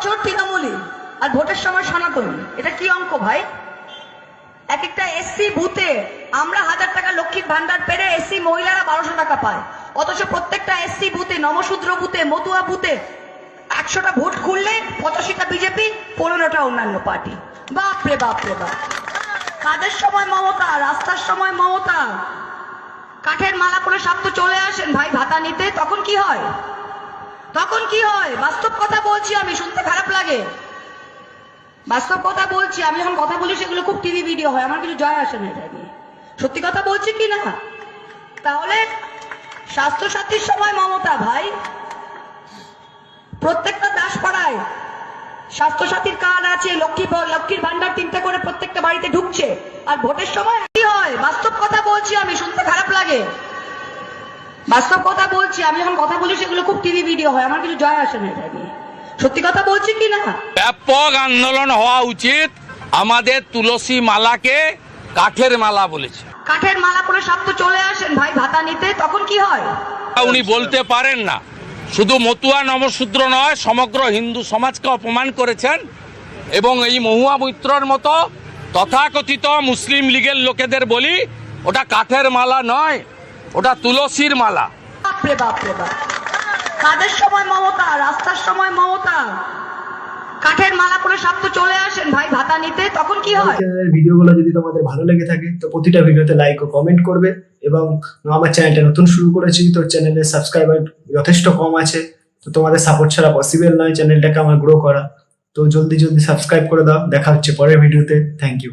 বছর তৃণমূলী, আর ভোটের সময় সনাতনী। এটা কি অঙ্ক ভাই? এক একটা এসসি বুথে আমরা হাজার টাকা লক্ষ্মীর ভান্ডার পেরে এসসি মহিলারা বারোশো টাকা পায়। অথচ প্রত্যেকটা এসসি বুথে, নমশূদ্র বুথে, মতুয়া বুথে একশোটা ভোট খুললে পঁচাশিটা বিজেপি পনেরোটা অন্যান্য পার্টি। বাপরে বাপরে বাপ কাজের সময় মমতা? রাস্তার সময় মমতা। কাঠের মালা করে সব তো চলে আসেন ভাই, ভাতা নিতে। তখন কি হয়? তখন কি হয়? বাস্তব কথা বলছি আমি, শুনতে খারাপ লাগে। বাস্তব কথা বলছি, আমি যখন কথা বলি, সেগুলো খুব টিভি ভিডিও হয়, আমার কিছু জয় আসে না এটা নিয়ে। সত্যি কথা বলছি কি না? তাহলে স্বাস্থ্যসাথীর সময় মমতা ভাই, প্রত্যেকটা দাস দাসপাড়ায় স্বাস্থ্যসাথীর কার্ড আছে, লক্ষ্মী লক্ষ্মীর ভান্ডার তিনটে করে প্রত্যেকটা বাড়িতে ঢুকছে। আর ভোটের সময় কি হয়? বাস্তব কথা বলছি আমি, শুনতে খারাপ লাগে। বাস্তব কথা বলছি আমি যখন কথা বলি সেগুলো খুব টিভি ভিডিও হয় আমার কিছু জয় আসে না এটা নিয়ে। সত্যি কথা বলছি কি না? ব্যাপক আন্দোলন হওয়া উচিত আমাদের তুলসী মালাকে কাঠের মালা বলেছে। কাঠের মালা করে সব তো চলে আসেন ভাই ভাতা নিতে তখন কি হয়? উনি বলতে পারেন না। শুধু মতুয়া নমশূদ্র নয় সমগ্র হিন্দু সমাজকে অপমান করেছেন এবং এই মহুয়া মৈত্রর মতো তথাকথিত মুসলিম লীগের লোকেদের বলি ওটা কাঠের মালা নয় ওটা তুলসীর মালা। বাপরে বাপরে বাপ কাজের সময় মমতা রাস্তার সময় মমতা। কাঠের মালা করে সব তো চলে আসেন। ভাই ভাতা নিতে তখন কি হয়? চ্যানেলের ভিডিওগুলো যদি তোমাদের ভালো লেগে থাকে তো প্রতিটা ভিডিওতে লাইক ও কমেন্ট করবে এবং আমার চ্যানেলটা নতুন শুরু করেছি তো চ্যানেলের সাবস্ক্রাইবার যথেষ্ট কম আছে। তো তোমাদের সাপোর্ট ছাড়া পসিবল নয় চ্যানেলটাকে আমার গ্রো করা। তো জলদি জলদি সাবস্ক্রাইব করে দাও। দেখা হচ্ছে পরের ভিডিওতে। Thank you